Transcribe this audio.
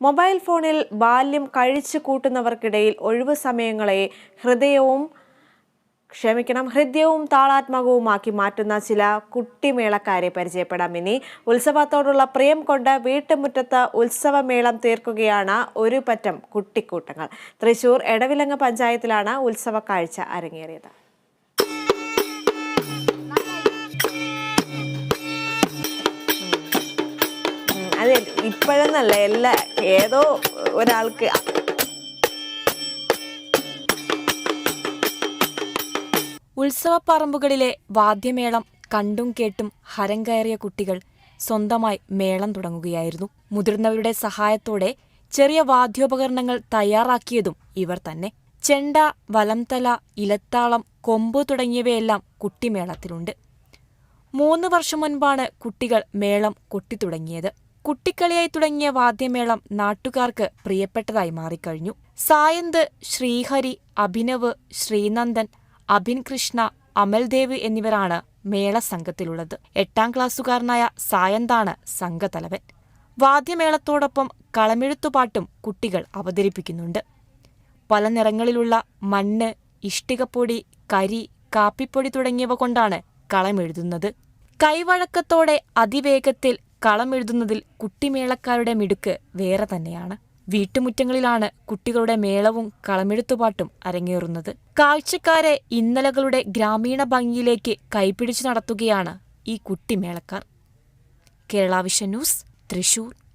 Mobile ഫോണിൽ ബാല്യം കഴിച്ചു കൂട്ടുന്നവർക്കിടയിൽ ഒഴിവു സമയങ്ങളെ ഹൃദയവും ക്ഷമിക്കണം ഹൃദ്യവും താളാത്മകവുമാക്കി മാറ്റുന്ന ചില കുട്ടിമേളക്കാരെ പരിചയപ്പെടാം. ഇനി ഉത്സവത്തോടുള്ള പ്രിയം കൊണ്ട് വീട്ടുമുറ്റത്ത് ഉത്സവമേളം തീർക്കുകയാണ് ഒരു പറ്റം കുട്ടിക്കൂട്ടങ്ങൾ. തൃശൂർ എടവിലങ്ങ് പഞ്ചായത്തിലാണ് ഉത്സവ കാഴ്ച അരങ്ങേറിയത്. അത് ഇപ്പോഴെന്നല്ല എല്ലാ ഏതോ ഒരാൾക്ക് ഉത്സവപ്പറമ്പുകളിലെ വാദ്യമേളം കണ്ടും കേട്ടും ഹരം കയറിയ കുട്ടികൾ സ്വന്തമായി മേളം തുടങ്ങുകയായിരുന്നു. മുതിർന്നവരുടെ സഹായത്തോടെ ചെറിയ വാദ്യോപകരണങ്ങൾ തയ്യാറാക്കിയതും ഇവർ തന്നെ. ചെണ്ട വലംതല ഇലത്താളം കൊമ്പ് തുടങ്ങിയവയെല്ലാം കുട്ടിമേളത്തിലുണ്ട്. മൂന്ന് വർഷം മുൻപാണ് കുട്ടികൾ മേളം കൊട്ടിത്തുടങ്ങിയത്. കുട്ടിക്കളിയായി തുടങ്ങിയ വാദ്യമേളം നാട്ടുകാർക്ക് പ്രിയപ്പെട്ടതായി മാറിക്കഴിഞ്ഞു. സായന്ത് ശ്രീഹരി അഭിനവ് ശ്രീനന്ദൻ അഭിൻ കൃഷ്ണ അമൽദേവ് എന്നിവരാണ് മേള സംഘത്തിലുള്ളത് എട്ടാം ക്ലാസ്സുകാരനായ സായന്താണ് സംഘതലവൻ വാദ്യമേളത്തോടൊപ്പം കളമെഴുത്തുപാട്ടും കുട്ടികൾ അവതരിപ്പിക്കുന്നുണ്ട്. പല നിറങ്ങളിലുള്ള മണ്ണ് ഇഷ്ടികപ്പൊടി കരി കാപ്പിപ്പൊടി തുടങ്ങിയവ കൊണ്ടാണ് കളമെഴുതുന്നത്. കൈവഴക്കത്തോടെ അതിവേഗത്തിൽ കളമെഴുതുന്നതിൽ കുട്ടിമേളക്കാരുടെ മിടുക്ക് വേറെ തന്നെയാണ്. വീട്ടുമുറ്റങ്ങളിലാണ് കുട്ടികളുടെ മേളവും കളമെഴുത്തുപാട്ടും അരങ്ങേറുന്നത്. കാഴ്ചക്കാരെ ഇന്നലകളുടെ ഗ്രാമീണ ഭംഗിയിലേക്ക് കൈപിടിച്ചു നടത്തുകയാണ് ഈ കുട്ടിമേളക്കാർ. Kerala vision news Thrissur.